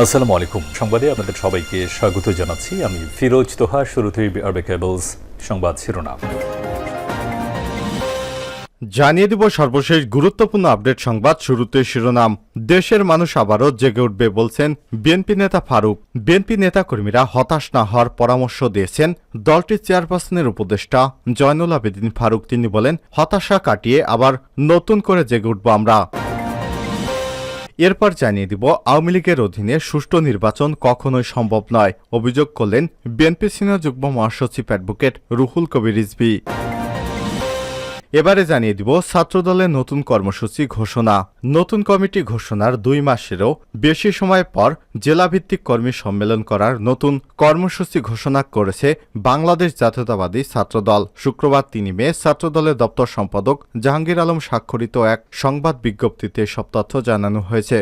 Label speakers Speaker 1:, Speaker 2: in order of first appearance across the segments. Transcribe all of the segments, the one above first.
Speaker 1: আসসালামু আলাইকুম। সংবাদে আপনাদের সবাইকে স্বাগত জানাচ্ছি। আমি ফিরোজ তোহা, শুরুতেই আরবে কেবলস সংবাদ শিরোনাম।
Speaker 2: জানিয়ে দিব সর্বশেষ গুরুত্বপূর্ণ আপডেট সংবাদ শুরুতে শিরোনাম। দেশের মানুষ আবারও জেগে উঠবে বলছেন বিএনপি নেতা ফারুক। বিএনপি নেতাকর্মীরা হতাশ না হওয়ার পরামর্শ দিয়েছেন দলটির চেয়ারপারসনের উপদেষ্টা জয়নুল আবেদিন ফারুক। তিনি বলেন, হতাশা কাটিয়ে আবার নতুন করে জেগে উঠব আমরা। এরপর জানিয়ে দিব, আওয়ামী লীগের অধীনে সুষ্ঠু নির্বাচন কখনোই সম্ভব নয়। অভিযোগ করলেন বিএনপি সিনিয়র যুগ্ম মহাসচিব অ্যাডভোকেট রুহুল কবির রিজভি। এবারে জানিয়ে দিব ছাত্রদলের নতুন কর্মসূচি ঘোষণা। নতুন কমিটি ঘোষণার দুই মাসেরও বেশি সময় পর জেলাভিত্তিক কর্মী সম্মেলন করার নতুন কর্মসূচি ঘোষণা করেছে বাংলাদেশ জাতীয়তাবাদী ছাত্রদল। শুক্রবার তিন মে ছাত্রদলের দপ্তর সম্পাদক জাহাঙ্গীর আলম স্বাক্ষরিত এক সংবাদ বিজ্ঞপ্তিতে সব তথ্য জানানো হয়েছে।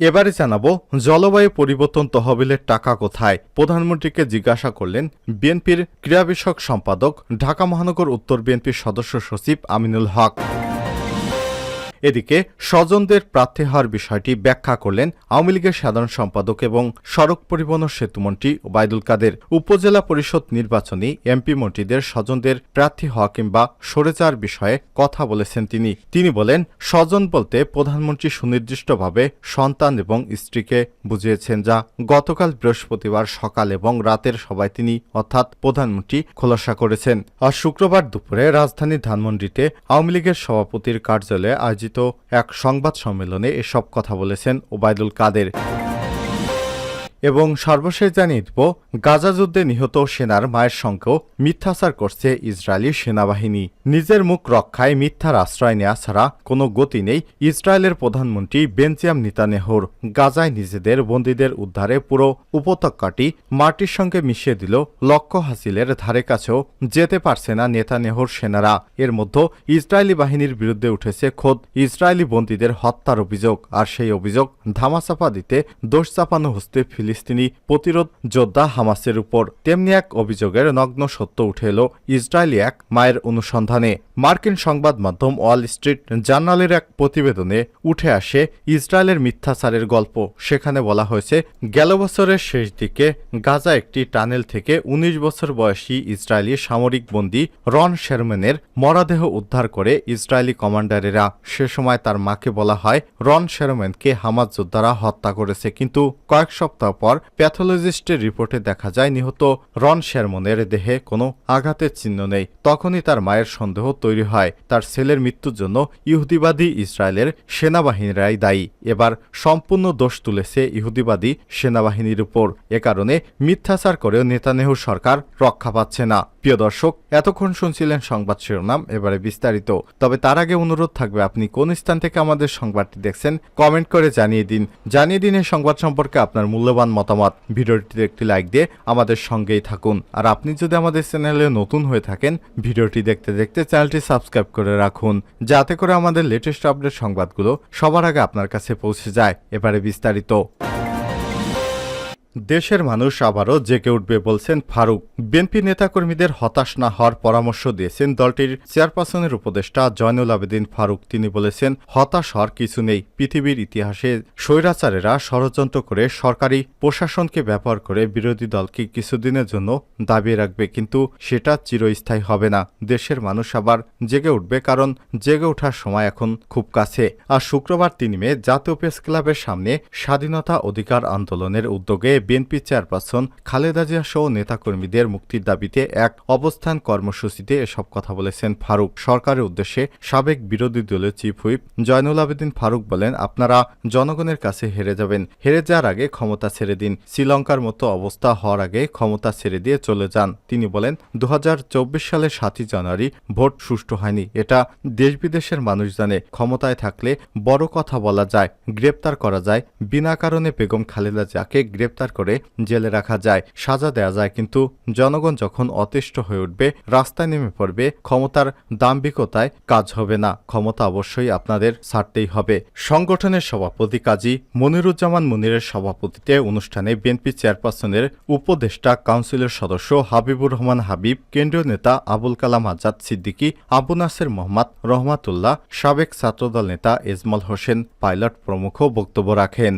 Speaker 2: এবারে জানাব, জলবায়ু পরিবর্তন তহবিলের টাকা কোথায়? প্রধানমন্ত্রীকে জিজ্ঞাসা করলেন বিএনপির ক্রীড়া বিষয়ক সম্পাদক, ঢাকা মহানগর উত্তর বিএনপির সদস্য সচিব আমিনুল হক। এদিকে স্বজনদের প্রার্থী হওয়ার বিষয়টি ব্যাখ্যা করলেন আওয়ামী লীগের সাধারণ সম্পাদক এবং সড়ক পরিবহন সেতুমন্ত্রী ওবায়দুল কাদের। উপজেলা পরিষদ নির্বাচনী এমপি মন্ত্রীদের স্বজনদের প্রার্থী হওয়া কিংবা সরে যাওয়ার বিষয়ে কথা বলেছেন তিনি। তিনি বলেন, স্বজন বলতে প্রধানমন্ত্রী সুনির্দিষ্টভাবে সন্তান এবং স্ত্রীকে বুঝিয়েছেন যা গতকাল বৃহস্পতিবার সকাল এবং রাতের সভায় তিনি অর্থাৎ প্রধানমন্ত্রী খোলাসা করেছেন। আর শুক্রবার দুপুরে রাজধানী ধানমন্ডিতে আওয়ামী লীগের সভাপতির কার্যালয়ে আয়োজিত এক সংবাদ সম্মেলনে এসব কথা বলেছেন ওবায়দুল কাদের। এবং সর্বশেষ জানিয়ে দিব, গাজা যুদ্ধে নিহত সেনার মায়ের সঙ্গেও মিথ্যাচার করছে ইসরায়েলি সেনাবাহিনী। নিজের মুখ রক্ষায় মিথ্যার আশ্রয় নেওয়া ছাড়া কোনো গতি নেই ইসরায়েলের প্রধানমন্ত্রী বেঞ্জিয়াম নিতানেহর গাজায় নিজেদের বন্দীদের উদ্ধারে পুরো উপত্যকাটি মাটির সঙ্গে মিশিয়ে দিল লক্ষ্য হাসিলের ধারে কাছেও যেতে পারছে না নেতানেহর সেনারা। এর মধ্যে ইসরায়েলি বাহিনীর বিরুদ্ধে উঠেছে খোদ ইসরায়েলি বন্দীদের হত্যার অভিযোগ। আর সেই অভিযোগ ধামাচাপা দিতে দোষ চাপানো হস্তে ফিলিস্তিনি প্রতিরোধ যোদ্ধা হামাসের উপর। তেমনি এক অভিযোগের নগ্ন সত্য উঠে এলো ইসরায়েলি এক মায়ের অনুসন্ধানে। মার্কিন সংবাদ মাধ্যম ওয়াল স্ট্রিট জার্নালের এক প্রতিবেদনে উঠে আসে ইসরায়েলের মিথ্যাচারের গল্প। সেখানে বলা হয়েছে, গেল বছরের শেষ দিকে গাজা একটি টানেল থেকে ১৯ বছর বয়সী ইসরায়েলি সামরিক বন্দী রন শেরম্যানের মরাদেহ উদ্ধার করে ইসরায়েলি কমান্ডারেরা। সে সময় তার মাকে বলা হয়, রন শেরম্যানকে হামাজ যোদ্ধারা হত্যা করেছে। কিন্তু কয়েক সপ্তাহ পর প্যাথোলজিস্টের রিপোর্টে দেখা যায়, নিহত রন শেরমনের দেহে কোনো আঘাতের চিহ্ন নেই। তখনই তার মায়ের সন্দেহ তৈরি হয়। তার ছেলের মৃত্যুর জন্য ইহুদিবাদী ইসরায়েলের সেনাবাহিনীরাই দায়ী। এবার সম্পূর্ণ দোষ তুলেছে ইহুদিবাদী সেনাবাহিনীর উপর। এ কারণে মিথ্যাচার করেও নেতানেহু সরকার রক্ষা পাচ্ছে না। প্রিয় দর্শক, এতক্ষণ শুনছিলেন সংবাদ শিরোনাম, এবারে বিস্তারিত। তবে তার আগে অনুরোধ থাকবে, আপনি কোন স্থান থেকে আমাদের সংবাদটি দেখছেন, কমেন্ট করে জানিয়ে দিন। জানিয়ে দিন এই সংবাদ সম্পর্কে আপনার মূল্যবান মতামত। ভিডিওটিতে একটি লাইক দিয়ে আমাদের সঙ্গেই থাকুন। আর আপনি যদি আমাদের চ্যানেলে নতুন হয়ে থাকেন, ভিডিওটি দেখতে দেখতে চ্যানেলটি সাবস্ক্রাইব করে রাখুন, যাতে করে আমাদের লেটেস্ট আপডেট সংবাদগুলো সবার আগে আপনার কাছে পৌঁছে যায়। এবারে বিস্তারিত। দেশের মানুষ আবারও জেগে উঠবে বলছেন ফারুক। বিএনপি নেতাকর্মীদের হতাশ না হওয়ার পরামর্শ দিয়েছেন দলটির চেয়ারপারসনের উপদেষ্টা জয়নুল আবেদিন ফারুক। তিনি বলেছেন, হতাশ হওয়ার কিছু নেই। পৃথিবীর ইতিহাসে স্বৈরাচারেরা ষড়যন্ত্র করে সরকারি প্রশাসনকে ব্যবহার করে বিরোধী দলকে কিছুদিনের জন্য দাবিয়ে রাখবে, কিন্তু সেটা চিরস্থায়ী হবে না। দেশের মানুষ আবার জেগে উঠবে কারণ জেগে ওঠার সময় এখন খুব কাছে। আর শুক্রবার তিন মে জাতীয় প্রেস ক্লাবের সামনে স্বাধীনতা অধিকার আন্দোলনের উদ্যোগে বিএনপি চেয়ারপারসন খালেদা জিয়া সহ নেতাকর্মীদের মুক্তির দাবিতে এক অবস্থান কর্মসূচিতে এসব কথা বলেছেন ফারুক। সরকারের উদ্দেশ্যে সাবেক বিরোধী দলের চিফ হুইপ জয়নুল আবেদিন ফারুক বলেন, আপনারা জনগণের কাছে হেরে যাবেন। হেরে যাওয়ার আগে ক্ষমতা ছেড়ে দিন। শ্রীলঙ্কার মতো অবস্থা হওয়ার আগে ক্ষমতা ছেড়ে দিয়ে চলে যান। তিনি বলেন দু হাজার চব্বিশ সালের সাতই জানুয়ারি ভোট সুষ্ঠু হয়নি। এটা দেশ বিদেশের মানুষ জানে। ক্ষমতায় থাকলে বড় কথা বলা যায়, গ্রেপ্তার করা যায়। বিনা কারণে বেগম খালেদা জিয়াকে গ্রেপ্তার করে জেলে রাখা যায়, সাজা দেয়া যায়, কিন্তু জনগণ যখন অতিষ্ঠ হয়ে উঠবে, রাস্তায় নেমে পড়বে, ক্ষমতার দাম্ভিকতায় কাজ হবে না। ক্ষমতা অবশ্যই আপনাদের ছাড়তেই হবে। সংগঠনের সভাপতি কাজী মনিরুজ্জামান মনিরের সভাপতিতে অনুষ্ঠানে বিএনপি চেয়ারপারসনের উপদেষ্টা কাউন্সিলের সদস্য হাবিবুর রহমান হাবিব, কেন্দ্রীয় নেতা আবুল কালাম আজাদ সিদ্দিকী, আবু নাসের মোহাম্মদ রহমাতুল্লাহ, সাবেক ছাত্রদল নেতা এজমল হোসেন, পাইলট প্রমুখ বক্তব্য রাখেন।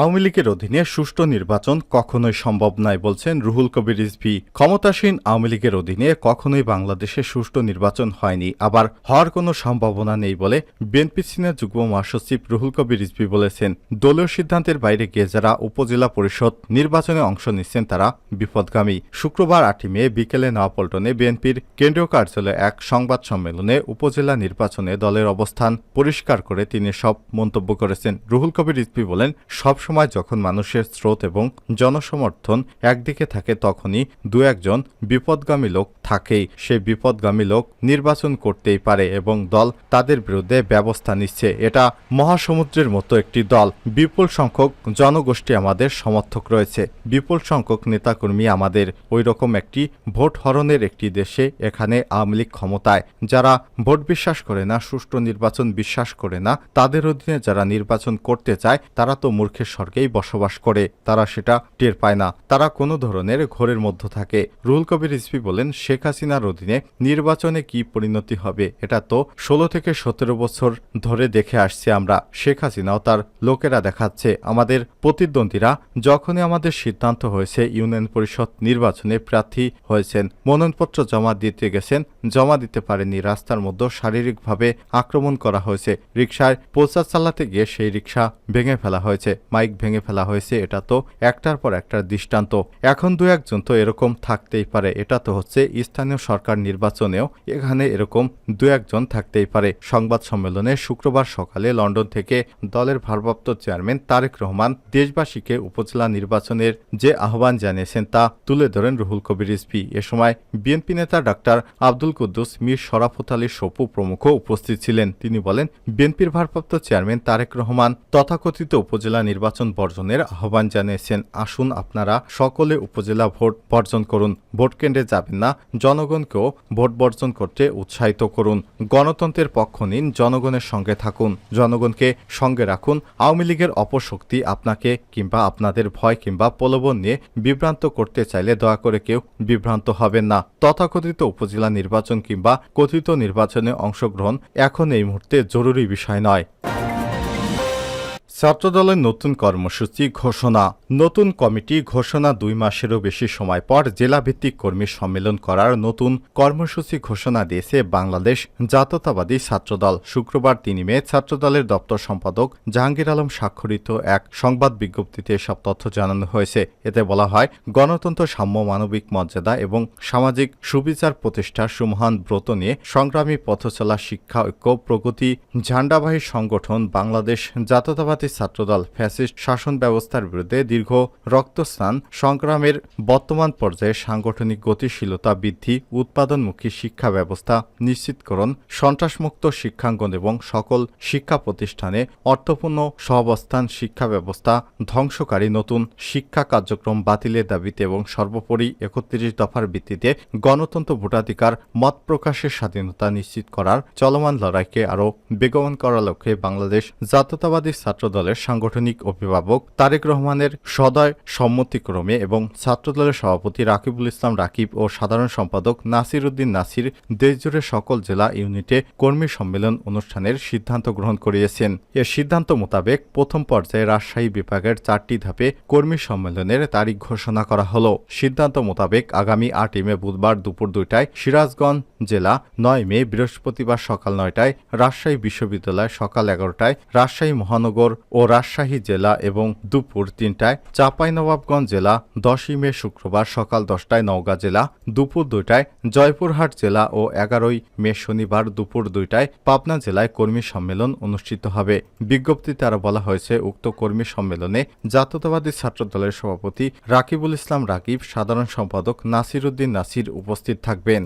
Speaker 2: আওয়ামী লীগের অধীনে সুষ্ঠু নির্বাচন কখনোই সম্ভব নয় বলছেন রুহুল কবির রিজভী। ক্ষমতাসীন আওয়ামী লীগের অধীনে কখনোই বাংলাদেশে সুষ্ঠু নির্বাচন হয়নি। আবার হওয়ার কোনো সম্ভাবনা নেই বলে বিএনপি সিনিয়র যুগ্ম মহাসচিব রুহুল কবির রিজভী বলেছেন। দলীয় সিদ্ধান্তের বাইরে গিয়ে যারা উপজেলা পরিষদ নির্বাচনে অংশ নিচ্ছেন তারা বিপদগামী শুক্রবার আটই মে বিকেলে নয়াপল্টনে বিএনপির কেন্দ্রীয় কার্যালয়ে এক সংবাদ সম্মেলনে উপজেলা নির্বাচনে দলের অবস্থান পরিষ্কার করে তিনি সব মন্তব্য করেছেন। রুহুল কবির রিজভী বলেন সবসময় যখন মানুষের স্রোত এবং জনসমর্থন একদিকে থাকে, তখনই দু একজন বিপদগামী লোক থাকেই। সেই বিপদগামী লোক নির্বাচন করতেই পারে এবং দল তাদের বিরুদ্ধে ব্যবস্থা নিচ্ছে। এটা মহাসমুদ্রের মতো একটি দল। বিপুল সংখ্যক জনগোষ্ঠী আমাদের সমর্থক রয়েছে। বিপুল সংখ্যক নেতাকর্মী আমাদের ওই রকম একটি ভোট হরণের একটি দেশে, এখানে আওয়ামী লীগ ক্ষমতায়। যারা ভোট বিশ্বাস করে না, সুষ্ঠু নির্বাচন বিশ্বাস করে না, তাদের অধীনে যারা নির্বাচন করতে চায়, তারা তো মূর্খের স্বর্গেই বসবাস করে, তারা সেটা টের পায় না। তারা কোনো ধরনের ঘোরের মধ্যে থাকে। রুহুল কবির রিজভী বলেন, শেখ হাসিনার অধীনে নির্বাচনে কি পরিণতি হবে, এটা তো ষোলো থেকে সতেরো বছর ধরে দেখে আসছি আমরা। শেখ হাসিনাও তার লোকেরা দেখাচ্ছে। আমাদের প্রতিদ্বন্দ্বীরা যখনই আমাদের সিদ্ধান্ত হয়েছে ইউনিয়ন পরিষদ নির্বাচনে প্রার্থী হয়েছেন, মনোনয়নপত্র জমা দিতে গেছেন, জমা দিতে পারেনি, রাস্তার মধ্যে শারীরিকভাবে আক্রমণ করা হয়েছে, রিকশায় প্রচার চালাতে গিয়ে সেই রিকশা ভেঙে ফেলা হয়েছে। মাইক ভেঙে ফেলা হয়েছে, এটা তো একটার পর একটার দৃষ্টান্ত। এখন দু একজন তো এরকম থাকতেই পারে, এটা তো হচ্ছে স্থানীয় সরকার নির্বাচনেও এখানে এরকম দু একজন থাকতেই পারে। সংবাদ সম্মেলনে শুক্রবার সকালে লন্ডন থেকে দলের ভারপ্রাপ্ত চেয়ারম্যান তারেক রহমান দেশবাসীকে উপজেলা নির্বাচনের যে আহ্বান জানিয়েছেন তা তুলে ধরেন রুহুল কবির রিজভী এ সময় বিএনপি নেতা ডাক্তার আব্দুল কুদ্দুস, মীর শরাফত আলী সপু প্রমুখ উপস্থিত ছিলেন। তিনি বলেন, বিএনপির ভারপ্রাপ্ত চেয়ারম্যান তারেক রহমান তথাকথিত উপজেলা নির্বাচন বর্জনের আহ্বান জানিয়েছেন। আসুন আপনারা সকলে উপজেলা ভোট বর্জন করুন। ভোট কেন্দ্রে যাবেন না, জনগণকেও ভোট বর্জন করতে উৎসাহিত করুন। গণতন্ত্রের পক্ষ নিন, জনগণের সঙ্গে থাকুন। জনগণকে সঙ্গে রাখুন। আওয়ামী লীগের অপশক্তি আপনাকে কিংবা আপনাদের ভয় কিংবা প্রলোভন নিয়ে বিভ্রান্ত করতে চাইলে দয়া করে কেউ বিভ্রান্ত হবেন না। তথাকথিত উপজেলা নির্বাচন কিংবা কথিত নির্বাচনে অংশগ্রহণ এখন এই মুহূর্তে জরুরি বিষয় নয়। ছাত্রদলের নতুন কর্মসূচি ঘোষণা। নতুন কমিটি ঘোষণা দুই মাসেরও বেশি সময় পর জেলাভিত্তিক কর্মী সম্মেলন করার নতুন কর্মসূচি ঘোষণা দিয়েছে বাংলাদেশ জাতীয়তাবাদী ছাত্রদল। শুক্রবার তিন মে ছাত্রদলের দপ্তর সম্পাদক জাহাঙ্গীর আলম স্বাক্ষরিত এক সংবাদ বিজ্ঞপ্তিতে এসব তথ্য জানানো হয়েছে। এতে বলা হয়, গণতন্ত্র, সাম্য, মানবিক মর্যাদা এবং সামাজিক সুবিচার প্রতিষ্ঠার সুমহান ব্রত নিয়ে সংগ্রামী পথচলা, শিক্ষা, ঐক্য, প্রগতি, ঝান্ডাবাহী সংগঠন, বাংলাদেশ জাতীয়তাবাদী ছাত্রদল ফ্যাসিস্ট শাসন ব্যবস্থার বিরুদ্ধে দীর্ঘ রক্তস্নান সংগ্রামের বর্তমান পর্যায়ে সাংগঠনিক গতিশীলতা বৃদ্ধি, উৎপাদনমুখী শিক্ষা ব্যবস্থা নিশ্চিতকরণ, সন্ত্রাসমুক্ত শিক্ষাঙ্গন এবং সকল শিক্ষা প্রতিষ্ঠানে অর্থপূর্ণ সহাবস্থান শিক্ষা ব্যবস্থা ধ্বংসকারী নতুন শিক্ষা কার্যক্রম বাতিলের দাবিতে এবং সর্বোপরি একত্রিশ দফার ভিত্তিতে গণতন্ত্র ভোটাধিকার মত প্রকাশের স্বাধীনতা নিশ্চিত করার চলমান লড়াইকে আরও বেগবান করার লক্ষ্যে বাংলাদেশ জাতীয়তাবাদী ছাত্র দলের সাংগঠনিক অভিভাবক তারেক রহমানের সদয় সম্মতিক্রমে এবং ছাত্রদলের সভাপতি রাকিবুল ইসলাম রাকিব ও সাধারণ সম্পাদক নাসির উদ্দিন নাসির দেশজুড়ে সকল জেলা ইউনিটে কর্মী সম্মেলন অনুষ্ঠানের সিদ্ধান্ত গ্রহণ করিয়েছেন। এ সিদ্ধান্ত মোতাবেক প্রথম পর্যায়ে রাজশাহী বিভাগের চারটি ধাপে কর্মী সম্মেলনের তারিখ ঘোষণা করা হল। সিদ্ধান্ত মোতাবেক আগামী আটই মে বুধবার দুপুর দুইটায় সিরাজগঞ্জ জেলা, নয় মে বৃহস্পতিবার সকাল নয়টায় রাজশাহী বিশ্ববিদ্যালয় সকাল এগারোটায় রাজশাহী মহানগর ও রাজশাহী জেলা এবং দুপুর তিনটায় চাঁপাইনবাবগঞ্জ জেলা, দশই মে শুক্রবার সকাল দশটায় নওগাঁ জেলা, দুপুর দুইটায় জয়পুরহাট জেলা ও এগারোই মে শনিবার দুপুর দুইটায় পাবনা জেলায় কর্মী সম্মেলন অনুষ্ঠিত হবে। বিজ্ঞপ্তিতে আরও বলা হয়েছে, উক্ত কর্মী সম্মেলনে জাতীয়তাবাদী ছাত্রদলের সভাপতি রাকিবুল ইসলাম রাকিব, সাধারণ সম্পাদক নাসির উদ্দিন নাসির উপস্থিত থাকবেন।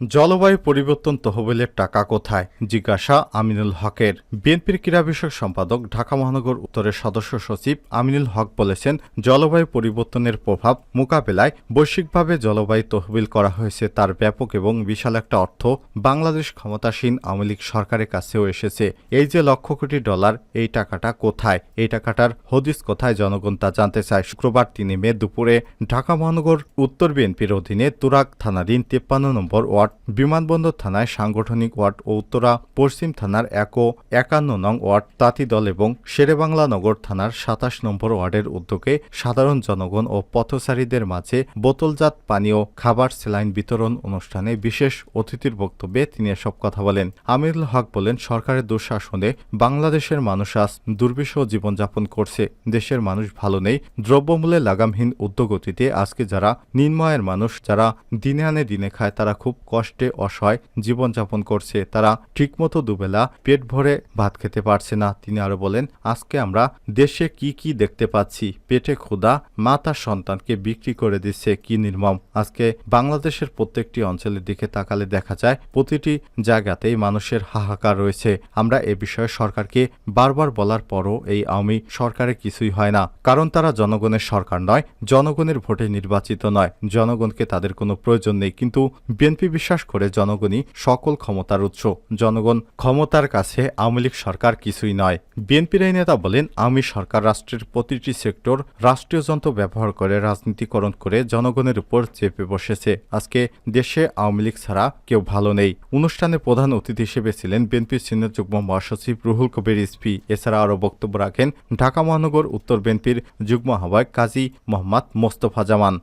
Speaker 2: জলবায়ু পরিবর্তন তহবিলের টাকা কোথায়? জিজ্ঞাসা আমিনুল হকের। বিএনপির ক্রীড়া বিষয়ক সম্পাদক, ঢাকা মহানগর উত্তরের সদস্য সচিব আমিনুল হক বলেছেন, জলবায়ু পরিবর্তনের প্রভাব মোকাবেলায় বৈশ্বিকভাবে জলবায়ু তহবিল করা হয়েছে তার ব্যাপক এবং বিশাল একটা অর্থ বাংলাদেশ ক্ষমতাসীন আওয়ামী লীগ সরকারের কাছেও এসেছে। এই যে লক্ষ কোটি ডলার, এই টাকাটা কোথায়? এই টাকাটার হদিস কোথায়? জনগণ তা জানতে চায়। শুক্রবার তিনি মে দুপুরে ঢাকা মহানগর উত্তর বিএনপির অধীনে তুরাক থানাধীন তেপ্পান্ন নম্বর ওয়ার্ড ওয়ার্ড, বিমানবন্দর থানায় সাংগঠনিক ওয়ার্ড ও উত্তরা পশ্চিম থানার এক ও একান্ন নং ওয়ার্ড তাঁতিদল এবং শেরেবাংলা নগর থানার সাতাশ নম্বর ওয়ার্ডের উদ্যোগে সাধারণ জনগণ ও পথচারীদের মাঝে বোতলজাত পানীয়, খাবার সেলাইন বিতরণ অনুষ্ঠানে বিশেষ অতিথির বক্তব্যে তিনি এসব কথা বলেন। আমিরুল হক বলেন, সরকারের দুঃশাসনে বাংলাদেশের মানুষ আজ দুর্বিষহ জীবনযাপন করছে। দেশের মানুষ ভালো নেই। দ্রব্যমূল্যে লাগামহীন উদ্যোগতিতে আজকে যারা নিম্নয়ের মানুষ, যারা দিনে আনে দিনে খায়, তারা খুব কষ্টে অসহায় জীবনযাপন করছে। তারা ঠিকমতো দুবেলা পেট ভরে ভাত খেতে পারছে না, তিনি আরও বলেন, আজকে আমরা দেশে কি কি দেখতে পাচ্ছি? পেটে ক্ষুধা, মা তার সন্তানকে বিক্রি করে দিচ্ছে, কি নির্মম। আজকে বাংলাদেশের প্রত্যেকটি অঞ্চলের দিকে তাকালে দেখা যায়, প্রতিটি জায়গাতেই মানুষের হাহাকার রয়েছে। আমরা এ বিষয়ে সরকারকে বারবার বলার পরও এই আওয়ামী সরকারে কিছুই হয় না। কারণ তারা জনগণের সরকার নয়, জনগণের ভোটে নির্বাচিত নয়। জনগণকে তাদের কোনো প্রয়োজন নেই। কিন্তু বিএনপি বিশ্বাস করে জনগণই সকল ক্ষমতার উৎস। জনগণ ক্ষমতার কাছে আওয়ামী লীগ সরকার কিছুই নয়। বিএনপির এই নেতা বলেন, আওয়ামী সরকার রাষ্ট্রের প্রতিটি সেক্টর রাষ্ট্রীয় যন্ত্র ব্যবহার করে রাজনীতিকরণ করে জনগণের উপর চেপে বসেছে। আজকে দেশে আওয়ামী লীগ ছাড়া কেউ ভালো নেই। অনুষ্ঠানে প্রধান অতিথি হিসেবে ছিলেন বিএনপির সিনিয়র যুগ্ম মহাসচিব রুহুল কবির ইসপি এছাড়া আরও বক্তব্য রাখেন ঢাকা মহানগর উত্তর বিএনপির যুগ্ম আহ্বায়ক কাজী মোহাম্মদ মোস্তফা জামান।